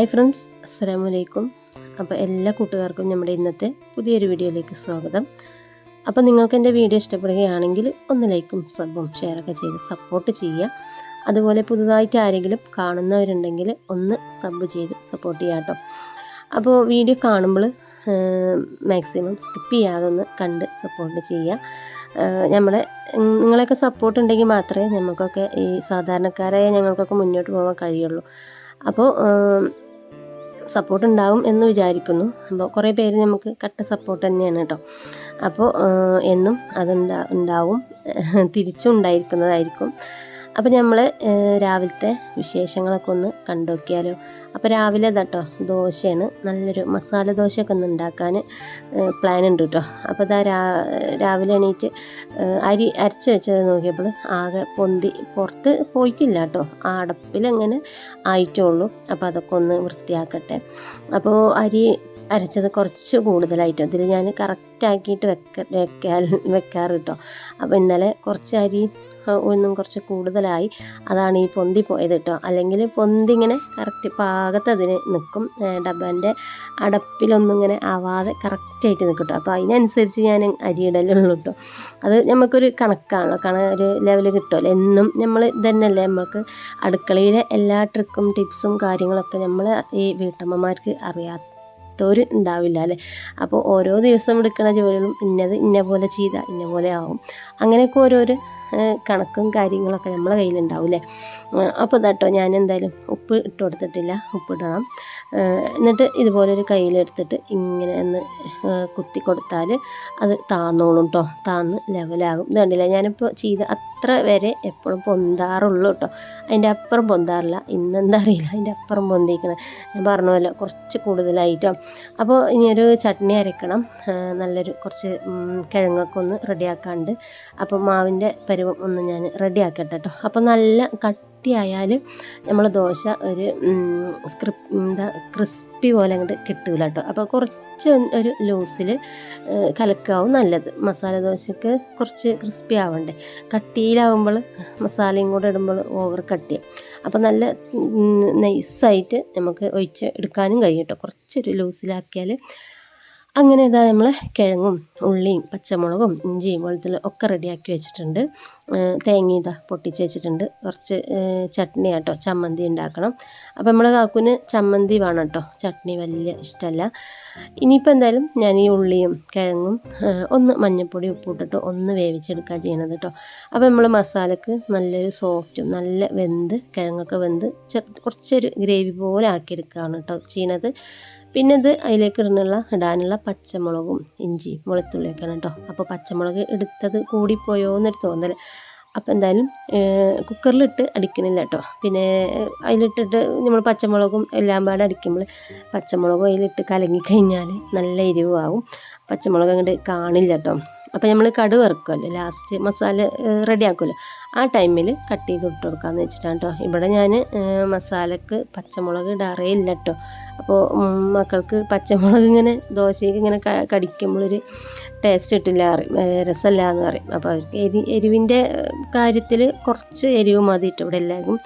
Hi friends അസ്സാം വലൈക്കും അപ്പോൾ എല്ലാ കൂട്ടുകാർക്കും നമ്മുടെ ഇന്നത്തെ പുതിയൊരു വീഡിയോയിലേക്ക് സ്വാഗതം. അപ്പോൾ നിങ്ങൾക്ക് എന്റെ വീഡിയോ ഇഷ്ടപ്പെടുകയാണെങ്കിൽ ഒന്ന് ലൈക്കും സബും ഷെയറൊക്കെ ചെയ്ത് സപ്പോർട്ട് ചെയ്യുക. അതുപോലെ പുതുതായിട്ട് ആരെങ്കിലും കാണുന്നവരുണ്ടെങ്കിൽ ഒന്ന് സബ് ചെയ്ത് സപ്പോർട്ട് ചെയ്യുക കേട്ടോ. അപ്പോൾ വീഡിയോ കാണുമ്പോൾ മാക്സിമം സ്കിപ്പ് ചെയ്യാതെ ഒന്ന് കണ്ട് സപ്പോർട്ട് ചെയ്യുക. നമ്മളെ നിങ്ങളെയൊക്കെ സപ്പോർട്ട് ഉണ്ടെങ്കിൽ മാത്രമേ നമുക്കൊക്കെ ഈ സാധാരണക്കാരായ ഞങ്ങൾക്കൊക്കെ മുന്നോട്ട് പോകാൻ കഴിയുള്ളൂ. അപ്പോൾ സപ്പോർട്ട് ഉണ്ടാവും എന്ന് വിചാരിക്കുന്നു. അപ്പോൾ കുറേ പേര് നമുക്ക് കട്ട സപ്പോർട്ട് തന്നെയാണ് കേട്ടോ. അപ്പോൾ എന്നും അതുണ്ടാ ഉണ്ടാവും. തിരിച്ചും ഉണ്ടായിരിക്കുന്നതായിരിക്കും. അപ്പോൾ നമ്മൾ രാവിലത്തെ വിശേഷങ്ങളൊക്കെ ഒന്ന് കണ്ടുനോക്കിയാലോ അപ്പോൾ രാവിലെ ഇതാട്ടോ ദോശയാണ്. നല്ലൊരു മസാല ദോശയൊക്കെ ഒന്ന് ഉണ്ടാക്കാൻ പ്ലാൻ ഉണ്ട് കേട്ടോ അപ്പോൾ ഇതാ രാവിലെ എണീറ്റ് അരി അരച്ച് വെച്ചത് നോക്കിയപ്പോൾ ആകെ പൊന്തി പുറത്ത് പോയിട്ടില്ല കേട്ടോ അടപ്പിലങ്ങനെ ആയിട്ടേ ഉള്ളൂ അപ്പോൾ അതൊക്കെ ഒന്ന് വൃത്തിയാക്കട്ടെ. അപ്പോൾ അരി അരച്ചത് കുറച്ച് കൂടുതലായിട്ട്. അതിൽ ഞാൻ കറക്റ്റ് ആക്കിയിട്ട് വെക്ക വെക്കാൻ വെക്കാറ് കേട്ടോ അപ്പോൾ ഇന്നലെ കുറച്ച് അരി ഒന്നും കുറച്ച് കൂടുതലായി. അതാണ് ഈ പൊന്തി പോയത് കേട്ടോ അല്ലെങ്കിൽ പൊന്തി ഇങ്ങനെ കറക്റ്റ് പാകത്ത് അതിന് നിൽക്കും ഡബ്ബന്റെ അടപ്പിലൊന്നും ഇങ്ങനെ ആവാതെ കറക്റ്റായിട്ട് നിൽക്കും കേട്ടോ അപ്പോൾ അതിനനുസരിച്ച് ഞാൻ അരിയിടലുള്ളൂ കേട്ടോ അത് നമുക്കൊരു കണക്കാണല്ലോ കണ ഒരു ലെവൽ കിട്ടുമല്ലോ എന്നും നമ്മൾ ഇതന്നെയല്ലേ നമുക്ക് അടുക്കളയിലെ എല്ലാ ട്രിക്കും ടിപ്സും കാര്യങ്ങളൊക്കെ നമ്മൾ ഈ വീട്ടമ്മമാർക്ക് അറിയാത്ത ചെയ്യാത്തവർ ഉണ്ടാവില്ല അല്ലേ? അപ്പോൾ ഓരോ ദിവസം എടുക്കുന്ന ജോലികളും ഇന്നത് ഇന്ന പോലെ ചെയ്താൽ ഇന്ന പോലെ ആവും. അങ്ങനെയൊക്കെ ഓരോരോ കണക്കും കാര്യങ്ങളൊക്കെ നമ്മളെ കയ്യിലുണ്ടാവും അല്ലേ അപ്പോൾ ഇതാട്ടോ ഞാൻ എന്തായാലും ഉപ്പ് ഇട്ട് കൊടുത്തിട്ടില്ല. ഉപ്പിടണം എന്നിട്ട് ഇതുപോലെ ഒരു കയ്യിലെടുത്തിട്ട് ഇങ്ങനെ ഒന്ന് കുത്തി കൊടുത്താൽ അത് താന്നോളും കേട്ടോ താന്ന് ലെവലാകും. ഇത് കണ്ടില്ല? ഞാനിപ്പോൾ ചെയ്ത് അത്ര വരെ എപ്പോഴും പൊന്താറുള്ളൂ കേട്ടോ അതിന്റെ അപ്പുറം പൊന്താറില്ല. ഇന്നെന്താ അറിയില്ല. അതിന്റെ അപ്പുറം പൊന്തിക്കണം ഞാൻ പറഞ്ഞല്ലോ കുറച്ച് കൂടുതലായിട്ടോ. അപ്പോൾ ഇനിയൊരു ചട്നി അരക്കണം. നല്ലൊരു കുറച്ച് കിഴങ്ങൊക്കെ ഒന്ന് റെഡിയാക്കാണ്ട്. അപ്പോൾ മാവിന്റെ പരുവം ഒന്ന് ഞാൻ റെഡി ആക്കട്ടെ കേട്ടോ അപ്പോൾ നല്ല കട്ട് കട്ടിയായാൽ നമ്മൾ ദോശ ഒരു സ്ക്രിപ് എന്താ ക്രിസ്പി പോലെ അങ്ങോട്ട് കിട്ടൂല കേട്ടോ അപ്പോൾ കുറച്ച് ഒരു ലൂസിൽ കലക്കാവും നല്ലത്. മസാല ദോശക്ക് കുറച്ച് ക്രിസ്പി ആവണ്ടേ. കട്ടിയിലാവുമ്പോൾ മസാലയും കൂടെ ഇടുമ്പോൾ ഓവർ കട്ടിയാവും അപ്പോൾ നല്ല നൈസായിട്ട് നമുക്ക് ഒഴിച്ച് എടുക്കാനും കഴിയും കേട്ടോ കുറച്ചൊരു ലൂസിലാക്കിയാൽ അങ്ങനെ ഇതാ നമ്മൾ കിഴങ്ങും ഉള്ളിയും പച്ചമുളകും ഇഞ്ചിയും വെളുത്തുള്ളി ഒക്കെ റെഡിയാക്കി വെച്ചിട്ടുണ്ട്. തേങ്ങ ഇതാ പൊട്ടിച്ച് വെച്ചിട്ടുണ്ട്. കുറച്ച് ചട്നി കേട്ടോ ചമ്മന്തി ഉണ്ടാക്കണം. അപ്പോൾ നമ്മൾ കാക്കുന് ചമ്മന്തി വേണം കേട്ടോ ചട്നി വലിയ ഇഷ്ടമല്ല ഇനിയിപ്പോൾ എന്തായാലും ഞാൻ ഈ ഉള്ളിയും കിഴങ്ങും ഒന്ന് മഞ്ഞൾപ്പൊടി ഉപ്പിട്ടിട്ട് ഒന്ന് വേവിച്ചെടുക്കുക ചെയ്യണത് കേട്ടോ അപ്പോൾ നമ്മൾ മസാലക്ക് നല്ലൊരു സോഫ്റ്റും നല്ല വെന്ത് കിഴങ്ങൊക്കെ വെന്ത് കുറച്ചൊരു ഗ്രേവി പോലെ ആക്കിയെടുക്കുകയാണ് കേട്ടോ ചെയ്യണത്. പിന്നെ ഇത് അതിലേക്ക് ഇടുന്നുള്ള ഇടാനുള്ള പച്ചമുളകും ഇഞ്ചി വെളുത്തുള്ളിയൊക്കെയാണ് കേട്ടോ അപ്പോൾ പച്ചമുളക് എടുത്തത് കൂടിപ്പോയോ എന്നൊരു തോന്നൽ അപ്പോൾ എന്തായാലും കുക്കറിലിട്ട് അടിക്കണില്ല കേട്ടോ പിന്നെ അതിലിട്ടിട്ട് നമ്മൾ പച്ചമുളകും എല്ലാം പാടെ അടിക്കുമ്പോൾ പച്ചമുളകും അതിലിട്ട് കലങ്ങി കഴിഞ്ഞാൽ നല്ല എരിവാകും പച്ചമുളക് അങ്ങോട്ട് കാണില്ല കേട്ടോ അപ്പോൾ നമ്മൾ കടു വറുക്കുമല്ലോ ലാസ്റ്റ് മസാല റെഡി ആക്കുമല്ലോ ആ ടൈമിൽ കട്ട് ചെയ്ത് ഇട്ട് കൊടുക്കാമെന്ന് വെച്ചിട്ടാണ് കേട്ടോ ഇവിടെ ഞാൻ മസാലക്ക് പച്ചമുളക് ഇടാറേ ഇല്ല കേട്ടോ അപ്പോൾ മക്കൾക്ക് പച്ചമുളക് ഇങ്ങനെ ദോശയ്ക്ക് ഇങ്ങനെ കടിക്കുമ്പോഴൊരു ടേസ്റ്റ് കിട്ടില്ല രസമല്ല എന്ന് പറയും. അപ്പോൾ അവർക്ക് എരി എരിവിന്റെ കാര്യത്തിൽ കുറച്ച് എരിവ് മതി ഇവിടെ എല്ലാവർക്കും.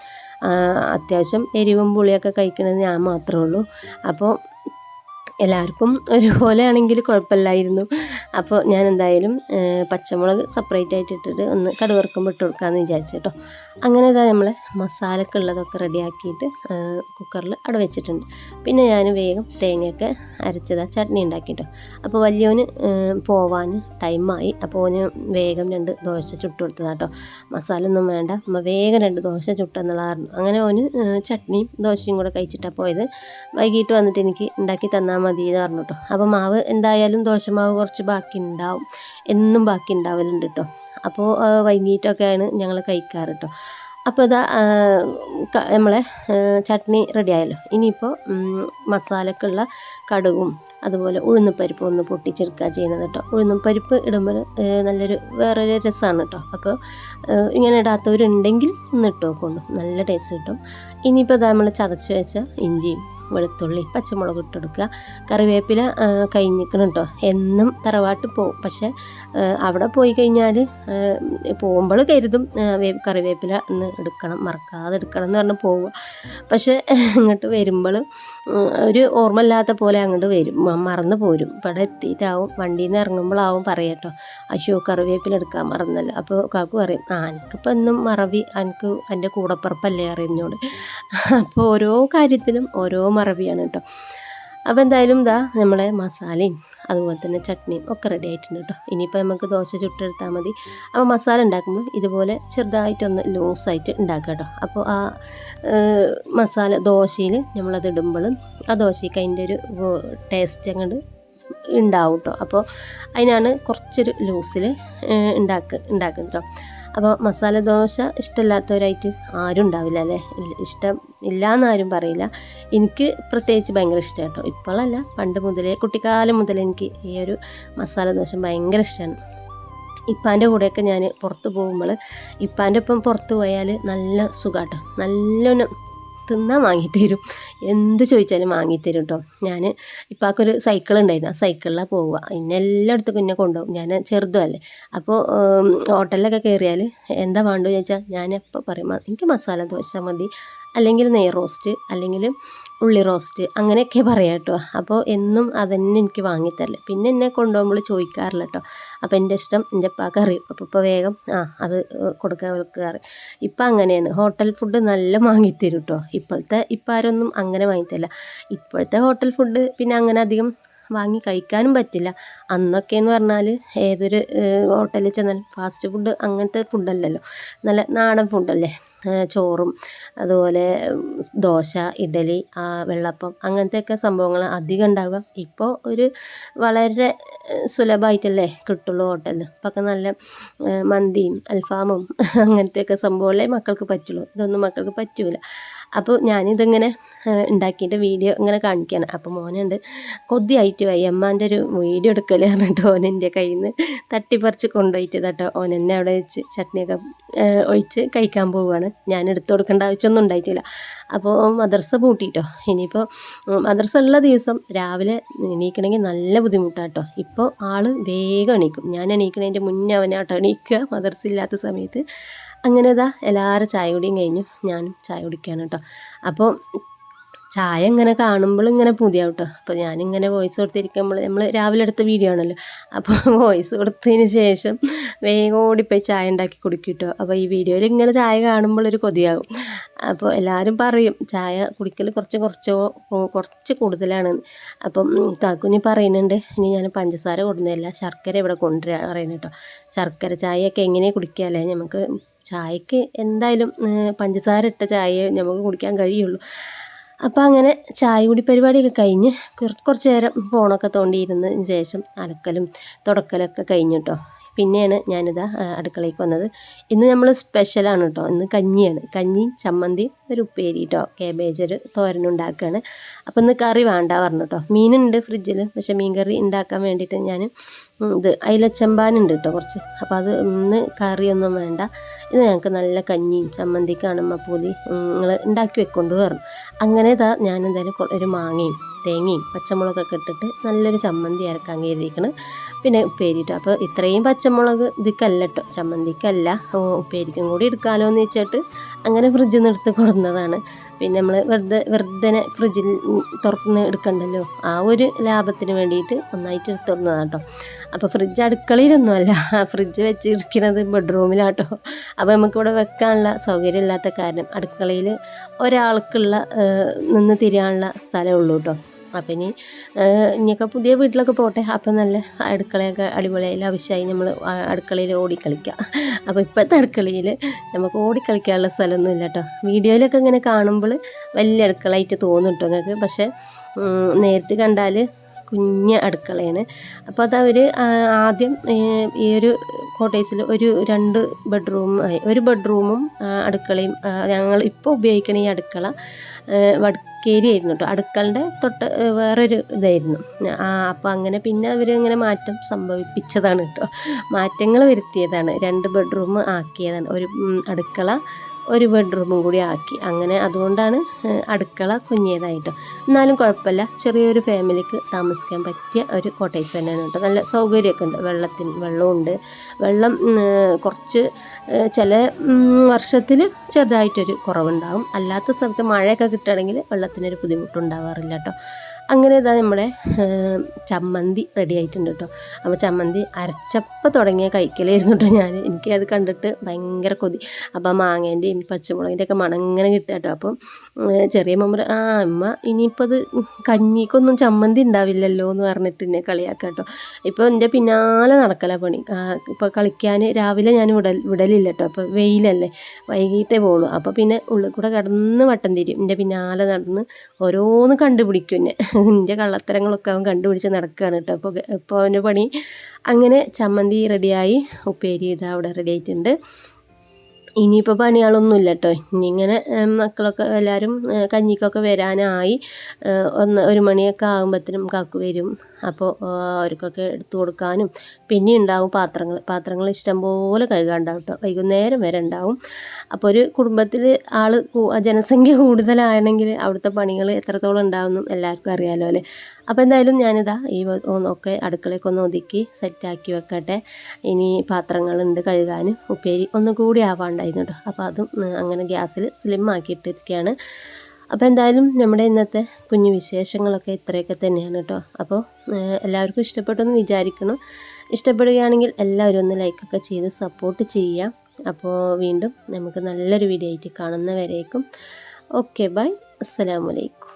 അത്യാവശ്യം എരിവും പുളിയൊക്കെ കഴിക്കുന്നത് ഞാൻ മാത്രമേ ഉള്ളൂ. അപ്പോൾ എല്ലാവർക്കും ഒരുപോലെ ആണെങ്കിൽ കുഴപ്പമില്ലായിരുന്നു. അപ്പോൾ ഞാൻ എന്തായാലും പച്ചമുളക് സെപ്പറേറ്റ് ആയിട്ട് ഇട്ടിട്ട് ഒന്ന് കടുവറക്കുമ്പോൾ ഇട്ട് കൊടുക്കാമെന്ന് വിചാരിച്ചു കേട്ടോ അങ്ങനെ ഇതാ നമ്മൾ മസാലക്കുള്ളതൊക്കെ റെഡിയാക്കിയിട്ട് കുക്കറിൽ അവിടെ വെച്ചിട്ടുണ്ട്. പിന്നെ ഞാൻ വേഗം തേങ്ങയൊക്കെ അരച്ചതാ ചട്നി ഉണ്ടാക്കിട്ടോ. അപ്പോൾ വലിയവന് പോവാൻ ടൈമായി. അപ്പോൾ ഓന് വേഗം രണ്ട് ദോശ ചുട്ട് കൊടുത്തതാട്ടോ മസാല ഒന്നും വേണ്ട. അമ്മ വേഗം രണ്ട് ദോശ ചുട്ടെന്നുള്ളതായിരുന്നു അങ്ങനെ ഓന് ചട്നിയും ദോശയും കൂടെ കഴിച്ചിട്ടാണ് പോയത്. വൈകിട്ട് വന്നിട്ട് എനിക്ക് ഉണ്ടാക്കി തന്നാൽ മതി എന്ന് പറഞ്ഞു കേട്ടോ അപ്പോൾ മാവ് എന്തായാലും ദോശമാവ് കുറച്ച് ബാക്കി ഉണ്ടാവും എന്നും ബാക്കി ഉണ്ടാവലുണ്ട് കേട്ടോ അപ്പോൾ വൈകിട്ടൊക്കെയാണ് ഞങ്ങൾ കഴിക്കാറ് കേട്ടോ അപ്പോൾ ഇതാ നമ്മളെ ചട്നി റെഡിയായല്ലോ. ഇനിയിപ്പോൾ മസാലക്കുള്ള കടുകും അതുപോലെ ഉഴുന്നുപരിപ്പ് ഒന്ന് പൊട്ടിച്ചെടുക്കുക ചെയ്യുന്നത് കേട്ടോ ഉഴുന്നുപരിപ്പ് ഇടുമ്പോൾ നല്ലൊരു വേറൊരു രസമാണ് കേട്ടോ അപ്പോൾ ഇങ്ങനെ ഇടാത്തവരുണ്ടെങ്കിൽ ഒന്ന് ഇട്ട് നോക്കുന്നു നല്ല ടേസ്റ്റ് കിട്ടും. ഇനിയിപ്പോൾ നമ്മൾ ചതച്ച് വെച്ച ഇഞ്ചിയും വെളുത്തുള്ളി പച്ചമുളക് ഇട്ടെടുക്കുക. കറിവേപ്പില കഴിഞ്ഞിക്കണം കേട്ടോ എന്നും തറവാട്ട് പോകും പക്ഷെ അവിടെ പോയി കഴിഞ്ഞാൽ പോകുമ്പോൾ കരുതും കറിവേപ്പില ഒന്ന് എടുക്കണം മറക്കാതെ എടുക്കണം എന്ന് പറഞ്ഞ് പോവുക. പക്ഷെ ഇങ്ങോട്ട് വരുമ്പോൾ ഒരു ഓർമ്മയില്ലാത്ത പോലെ അങ്ങോട്ട് വരും. മറന്നു പോരും. ഇവിടെ എത്തിയിട്ടാവും വണ്ടിയിൽ നിന്ന് ഇറങ്ങുമ്പോഴാവും പറയട്ടോ അശോ കറിവേപ്പില എടുക്കാൻ മറന്നല്ലോ. അപ്പോൾ കാക്കു പറയും ആ എനിക്കിപ്പോൾ എന്നും മറവി എനിക്ക് എന്റെ കൂടപ്പുറപ്പല്ലേ? അറിയുന്നോട് അപ്പോൾ ഓരോ കാര്യത്തിലും ഓരോ മറവിയാണ് കേട്ടോ. അപ്പോൾ എന്തായാലും ഇതാ നമ്മളെ മസാലയും അതുപോലെ തന്നെ ചട്നിയും ഒക്കെ റെഡി ആയിട്ടുണ്ട് കേട്ടോ. ഇനിയിപ്പോൾ നമുക്ക് ദോശ ചുട്ടെടുത്താൽ മതി. അപ്പോൾ മസാല ഉണ്ടാക്കുമ്പോൾ ഇതുപോലെ ചെറുതായിട്ടൊന്ന് ലൂസായിട്ട് ഉണ്ടാക്കുക കേട്ടോ. അപ്പോൾ ആ മസാല ദോശയിൽ നമ്മളത് ഇടുമ്പോൾ ആ ദോശയ്ക്ക് അതിന്റെ ഒരു ടേസ്റ്റ് അങ്ങോട്ട് ഉണ്ടാവും കേട്ടോ. അപ്പോൾ അതിനാണ് കുറച്ചൊരു ലൂസിൽ ഉണ്ടാക്കുക ഉണ്ടാക്കുന്നത് കേട്ടോ. അപ്പോൾ മസാല ദോശ ഇഷ്ടമില്ലാത്തവരായിട്ട് ആരും ഉണ്ടാവില്ല അല്ലേ? ഇഷ്ടം ഇല്ല എന്നാരും പറയില്ല. എനിക്ക് പ്രത്യേകിച്ച് ഭയങ്കര ഇഷ്ടമാണ് കേട്ടോ. ഇപ്പോഴല്ല പണ്ട് മുതലേ കുട്ടിക്കാലം മുതൽ എനിക്ക് ഈ ഒരു മസാല ദോശ ഭയങ്കര ഇഷ്ടമാണ് ഇപ്പാന്റെ കൂടെയൊക്കെ ഞാൻ പുറത്ത് പോകുമ്പോൾ ഇപ്പാന്റെ ഒപ്പം പുറത്ത് പോയാൽ നല്ല സുഖാട്ടോ. നല്ലോണം തിന്നാൻ വാങ്ങിത്തരും. എന്ത് ചോദിച്ചാലും വാങ്ങിത്തരും കേട്ടോ ഞാൻ ഇപ്പാക്കൊരു സൈക്കിൾ ഉണ്ടായിരുന്നു ആ സൈക്കിളിലാണ് പോവുക. ഇന്നെ എല്ലായിടത്തും എന്നെ കൊണ്ടുപോകും ഞാൻ ചെറുതുമല്ലേ അപ്പോൾ ഹോട്ടലിലൊക്കെ കയറിയാൽ എന്താ വേണ്ടത് ചോദിച്ചാൽ ഞാൻ എപ്പോൾ പറയും എനിക്ക് മസാല ദോശ മതി. അല്ലെങ്കിൽ നെയ് റോസ്റ്റ് അല്ലെങ്കിൽ ഉള്ളി റോസ്റ്റ് അങ്ങനെയൊക്കെ പറയാം കേട്ടോ. അപ്പോൾ എന്നും അതന്നെ എനിക്ക് വാങ്ങിത്തരൽ പിന്നെ എന്നെ കൊണ്ടുപോകുമ്പോൾ ചോദിക്കാറില്ല കേട്ടോ. അപ്പോൾ എന്റെ ഇഷ്ടം എന്റെ ഉപ്പാക്ക് അറിയും അപ്പോൾ ഇപ്പോൾ വേഗം ആ അത് കൊടുക്കാൻ വെക്കാറ് ഇപ്പം അങ്ങനെയാണ്. ഹോട്ടൽ ഫുഡ് നല്ല വാങ്ങിത്തരും കേട്ടോ. ഇപ്പോഴത്തെ ഇപ്പം ആരൊന്നും അങ്ങനെ വാങ്ങിത്തരില്ല ഇപ്പോഴത്തെ ഹോട്ടൽ ഫുഡ് പിന്നെ അങ്ങനെ അധികം വാങ്ങി കഴിക്കാനും പറ്റില്ല. അന്നൊക്കെ എന്ന് പറഞ്ഞാൽ ഏതൊരു ഹോട്ടലിൽ ചെന്നാൽ ഫാസ്റ്റ് ഫുഡ് അങ്ങനത്തെ ഫുഡല്ലല്ലോ. നല്ല നാടൻ ഫുഡല്ലേ? ചോറും അതുപോലെ ദോശ ഇഡലി വെള്ളപ്പം അങ്ങനത്തെയൊക്കെ സംഭവങ്ങൾ അധികം ഉണ്ടാവുക. ഇപ്പോൾ ഒരു വളരെ സുലഭമായിട്ടല്ലേ കിട്ടുള്ളൂ ഹോട്ടലിൽ ഇപ്പം ഒക്കെ നല്ല മന്തിയും അൽഫാമും അങ്ങനത്തെയൊക്കെ സംഭവമല്ലേ മക്കൾക്ക് പറ്റുള്ളൂ. ഇതൊന്നും മക്കൾക്ക് പറ്റൂല. അപ്പോൾ ഞാനിതിങ്ങനെ ഉണ്ടാക്കിയിട്ട് വീഡിയോ ഇങ്ങനെ കാണിക്കുകയാണ് അപ്പോൾ മോനുണ്ട് കൊതിയായിട്ട് വൈ അമ്മാന്റെ ഒരു വീഡിയോ എടുക്കൽ പറഞ്ഞിട്ട് ഓൻ എന്റെ കയ്യിൽ നിന്ന് തട്ടിപ്പറിച്ച് കൊണ്ടുപോയിട്ട് കേട്ടോ ഓൻ എന്നെ അവിടെ വെച്ച് ചട്നിയൊക്കെ ഒഴിച്ച് കഴിക്കാൻ പോവുകയാണ്. ഞാൻ എടുത്തു കൊടുക്കേണ്ട ആവശ്യമൊന്നും ഉണ്ടായിട്ടില്ല. അപ്പോൾ മദർസ പൂട്ടിട്ടോ. ഇനിയിപ്പോൾ മദർസ ഉള്ള ദിവസം രാവിലെ എണീക്കണമെങ്കിൽ നല്ല ബുദ്ധിമുട്ടാണ് കേട്ടോ ഇപ്പോൾ ആൾ വേഗം എണീക്കും. ഞാൻ എണീക്കണതിന്റെ മുന്നേ അവനാട്ടോ എണീക്കുക മദർസ ഇല്ലാത്ത സമയത്ത്. അങ്ങനെ ഇതാ എല്ലാവരും ചായ കുടിയും കഴിഞ്ഞു. ഞാനും ചായ കുടിക്കുകയാണ് കേട്ടോ. അപ്പോൾ ചായ ഇങ്ങനെ കാണുമ്പോൾ ഇങ്ങനെ പുതിയാവും കേട്ടോ. അപ്പോൾ ഞാനിങ്ങനെ വോയിസ് കൊടുത്തിരിക്കുമ്പോൾ നമ്മൾ രാവിലെ എടുത്ത വീഡിയോ ആണല്ലോ. അപ്പോൾ വോയിസ് കൊടുത്തതിന് ശേഷം വേഗം ഓടിപ്പോയി ചായ ഉണ്ടാക്കി കുടിക്കും കേട്ടോ. അപ്പോൾ ഈ വീഡിയോയിൽ ഇങ്ങനെ ചായ കാണുമ്പോൾ ഒരു കൊതിയാകും അപ്പോൾ എല്ലാവരും പറയും ചായ കുടിക്കൽ കുറച്ച് കുറച്ചോ കുറച്ച് കൂടുതലാണ്. അപ്പം കാക്കുഞ്ഞി പറയുന്നുണ്ട് ഇനി ഞാൻ പഞ്ചസാര കൊടുക്കുന്നില്ല ശർക്കര ഇവിടെ കൊണ്ടുവരാൻ പറയുന്നു കേട്ടോ. ശർക്കര ചായയൊക്കെ എങ്ങനെ അല്ലേ? നമുക്ക് ചായക്ക് എന്തായാലും പഞ്ചസാര ഇട്ട ചായ നമുക്ക് കുടിക്കാൻ കഴിയുള്ളൂ. അപ്പോൾ അങ്ങനെ ചായ കുടി പരിപാടിയൊക്കെ കഴിഞ്ഞ് കുറച്ച് കുറച്ച് നേരം ഫോണൊക്കെ തോണ്ടിയിരുന്നതിന് ശേഷം അലക്കലും തുടക്കലൊക്കെ കഴിഞ്ഞു കേട്ടോ പിന്നെയാണ് ഞാനിതാ അടുക്കളയ്ക്ക് വന്നത്. ഇന്ന് നമ്മൾ സ്പെഷ്യലാണ് കേട്ടോ ഇന്ന് കഞ്ഞിയാണ്. കഞ്ഞി ചമ്മന്തി ഒരു ഉപ്പേരി കേട്ടോ കേബേജ് ഒരു തോരൻ തോരനുണ്ടാക്കുകയാണ് അപ്പോൾ ഇന്ന് കറി വേണ്ട പറഞ്ഞു കേട്ടോ മീനുണ്ട് ഫ്രിഡ്ജിൽ പക്ഷേ മീൻ കറി ഉണ്ടാക്കാൻ വേണ്ടിയിട്ട് ഞാൻ ഇത് അയിലച്ചമ്പാനുണ്ട് കേട്ടോ കുറച്ച്. അപ്പോൾ അത് ഇന്ന് കറിയൊന്നും വേണ്ട. ഇത് ഞങ്ങൾക്ക് നല്ല കഞ്ഞിയും ചമ്മന്തിക്കാണ് മപ്പൂതി നിങ്ങൾ ഉണ്ടാക്കി വെക്കൊണ്ട് പറഞ്ഞു അങ്ങനെ ഇതാ ഞാൻ എന്തായാലും ഒരു മാങ്ങയും തേങ്ങയും പച്ചമുളകൊക്കെ ഇട്ടിട്ട് നല്ലൊരു ചമ്മന്തി അരക്കാൻ കയറിയിരിക്കണം പിന്നെ ഉപ്പേരിട്ടോ അപ്പോൾ ഇത്രയും പച്ചമുളക് ഇതിക്കല്ല കേട്ടോ. ചമ്മന്തിക്കല്ല. ഉപ്പേരിക്കും കൂടി എടുക്കാമല്ലോ എന്ന് വെച്ചിട്ട് അങ്ങനെ ഫ്രിഡ്ജിൽ നിന്ന് എടുത്ത് കൊടുക്കുന്നതാണ് പിന്നെ നമ്മൾ വെറുതെ വെറുതെ ഫ്രിഡ്ജിൽ തുറന്ന് എടുക്കണ്ടല്ലോ? ആ ഒരു ലാഭത്തിന് വേണ്ടിയിട്ട് ഒന്നായിട്ട് തുറന്നതാണ് കേട്ടോ അപ്പോൾ ഫ്രിഡ്ജ് അടുക്കളയിലൊന്നുമല്ല. ഫ്രിഡ്ജ് വെച്ചിരിക്കുന്നത് ബെഡ്റൂമിലാട്ടോ അപ്പോൾ നമുക്കിവിടെ വെക്കാനുള്ള സൗകര്യം ഇല്ലാത്ത കാരണം അടുക്കളയിൽ ഒരാൾക്കുള്ള നിന്ന് തിരിയാനുള്ള സ്ഥലമേ ഉള്ളൂ കേട്ടോ അപ്പം ഇനി ഇനിയൊക്കെ പുതിയ വീട്ടിലൊക്കെ പോട്ടെ. അപ്പം നല്ല അടുക്കളയൊക്കെ അടിപൊളിയായി. ആവശ്യമായി നമ്മൾ അടുക്കളയിൽ ഓടിക്കളിക്കാം. അപ്പോൾ ഇപ്പോഴത്തെ അടുക്കളയിൽ നമുക്ക് ഓടിക്കളിക്കാനുള്ള സ്ഥലമൊന്നും ഇല്ല കേട്ടോ വീഡിയോയിലൊക്കെ ഇങ്ങനെ കാണുമ്പോൾ വലിയ അടുക്കളയായിട്ട് തോന്നും കേട്ടോ നിങ്ങൾക്ക് പക്ഷേ നേരിട്ട് കണ്ടാൽ കുഞ്ഞ് അടുക്കളയാണ്. അപ്പോൾ അതവർ ആദ്യം ഈ ഒരു കോട്ടേഴ്സിൽ ഒരു രണ്ട് ബെഡ്റൂം ഒരു ബെഡ്റൂമും അടുക്കളയും ഞങ്ങൾ ഇപ്പോൾ ഉപയോഗിക്കണ ഈ അടുക്കള വടക്കേരി ആയിരുന്നു കേട്ടോ അടുക്കളുടെ തൊട്ട് വേറൊരു ഇതായിരുന്നു. അപ്പോൾ അങ്ങനെ പിന്നെ അവർ ഇങ്ങനെ മാറ്റം സംഭവിപ്പിച്ചതാണ് കേട്ടോ മാറ്റങ്ങൾ വരുത്തിയതാണ്. രണ്ട് ബെഡ്റൂം ആക്കിയതാണ്. ഒരു അടുക്കള ഒരു ബെഡ്റൂമും കൂടി ആക്കി. അങ്ങനെ അതുകൊണ്ടാണ് അടുക്കള കുഞ്ഞേതായിട്ടോ എന്നാലും കുഴപ്പമില്ല. ചെറിയൊരു ഫാമിലിക്ക് താമസിക്കാൻ പറ്റിയ ഒരു കോട്ടേജ് തന്നെയാണ് കേട്ടോ നല്ല സൗകര്യമൊക്കെ ഉണ്ട്. വെള്ളത്തിന് വെള്ളമുണ്ട് വെള്ളം കുറച്ച് ചില വർഷത്തിൽ ചെറുതായിട്ടൊരു കുറവുണ്ടാകും അല്ലാത്ത സ്ഥലത്ത് മഴയൊക്കെ കിട്ടുകയാണെങ്കിൽ വെള്ളത്തിനൊരു ബുദ്ധിമുട്ടുണ്ടാവാറില്ല കേട്ടോ. അങ്ങനെ ഇതാ നമ്മുടെ ചമ്മന്തി റെഡി ആയിട്ടുണ്ട് കേട്ടോ അപ്പോൾ ചമ്മന്തി അരച്ചപ്പം തുടങ്ങിയ കഴിക്കലായിരുന്നു കേട്ടോ ഞാൻ എനിക്ക് അത് കണ്ടിട്ട് ഭയങ്കര കൊതി. അപ്പോൾ മാങ്ങേന്റെയും പച്ചമുളകിന്റെ ഒക്കെ മണം ഇങ്ങനെ കിട്ടുക കേട്ടോ അപ്പം ചെറിയ മമ്മ ആ അമ്മ ഇനിയിപ്പോൾ അത് കഞ്ഞിക്കൊന്നും ചമ്മന്തി ഉണ്ടാവില്ലല്ലോ എന്ന് പറഞ്ഞിട്ട് എന്നെ കളിയാക്കുക കേട്ടോ ഇപ്പോൾ എന്റെ പിന്നാലെ നടക്കല പണി. ഇപ്പോൾ കളിക്കാൻ രാവിലെ ഞാൻ വിടൽ വിടലില്ല കേട്ടോ അപ്പോൾ വെയിലല്ലേ. വൈകിട്ടേ പോകുള്ളൂ അപ്പോൾ പിന്നെ ഉള്ളിൽ കൂടെ കിടന്ന് വട്ടം തിരിയും. എന്റെ പിന്നാലെ നടന്ന് ഓരോന്ന് കണ്ടുപിടിക്കും എന്നെ എന്റെ കള്ളത്തരങ്ങളൊക്കെ അവൻ കണ്ടുപിടിച്ച് നടക്കുകയാണ് കേട്ടോ. അപ്പോൾ ഇപ്പോൾ അവന്റെ പണി അങ്ങനെ ചമ്മന്തി റെഡിയായി ഉപ്പേരി ഇതാ അവിടെ റെഡി ആയിട്ടുണ്ട്. ഇനിയിപ്പോൾ പണികളൊന്നുമില്ല കേട്ടോ ഇനിങ്ങനെ മക്കളൊക്കെ എല്ലാവരും കഞ്ഞിക്കൊക്കെ വരാനായി. ഒന്ന് ഒരു മണിയൊക്കെ ആകുമ്പോഴത്തേനും കാക്കു വരും. അപ്പോൾ അവർക്കൊക്കെ എടുത്തു കൊടുക്കാനും. പിന്നെ ഉണ്ടാവും പാത്രങ്ങൾ പാത്രങ്ങൾ ഇഷ്ടംപോലെ കഴുകാണ്ടാവും കേട്ടോ വൈകുന്നേരം വരെ ഉണ്ടാവും. അപ്പോൾ ഒരു കുടുംബത്തിൽ ആൾ ജനസംഖ്യ കൂടുതലാണെങ്കിൽ അവിടുത്തെ പണികൾ എത്രത്തോളം ഉണ്ടാവുമെന്നും എല്ലാവർക്കും അറിയാമല്ലോ അല്ലേ? അപ്പോൾ എന്തായാലും ഞാനിതാ ഈ ഒക്കെ അടുക്കളയൊക്കെ ഒന്ന് ഒതുക്കി സെറ്റാക്കി വെക്കട്ടെ. ഇനി പാത്രങ്ങളുണ്ട് കഴുകാൻ ഉപ്പേരി ഒന്നും കൂടി ആവാണ്ടായിരുന്നു കേട്ടോ അപ്പോൾ അതും അങ്ങനെ ഗ്യാസിൽ സ്ലിം ആക്കിയിട്ടിരിക്കുകയാണ് അപ്പോൾ എന്തായാലും നമ്മുടെ ഇന്നത്തെ കുഞ്ഞു വിശേഷങ്ങളൊക്കെ ഇത്രയൊക്കെ തന്നെയാണ് കേട്ടോ. അപ്പോൾ എല്ലാവർക്കും ഇഷ്ടപ്പെട്ടെന്ന് വിചാരിക്കണം ഇഷ്ടപ്പെടുകയാണെങ്കിൽ എല്ലാവരും ഒന്ന് ലൈക്കൊക്കെ ചെയ്ത് സപ്പോർട്ട് ചെയ്യാം. അപ്പോൾ വീണ്ടും നമുക്ക് നല്ലൊരു വീഡിയോ ആയിട്ട് കാണുന്നവരേക്കും. ഓക്കെ ബൈ അസ്സലാമലൈക്കും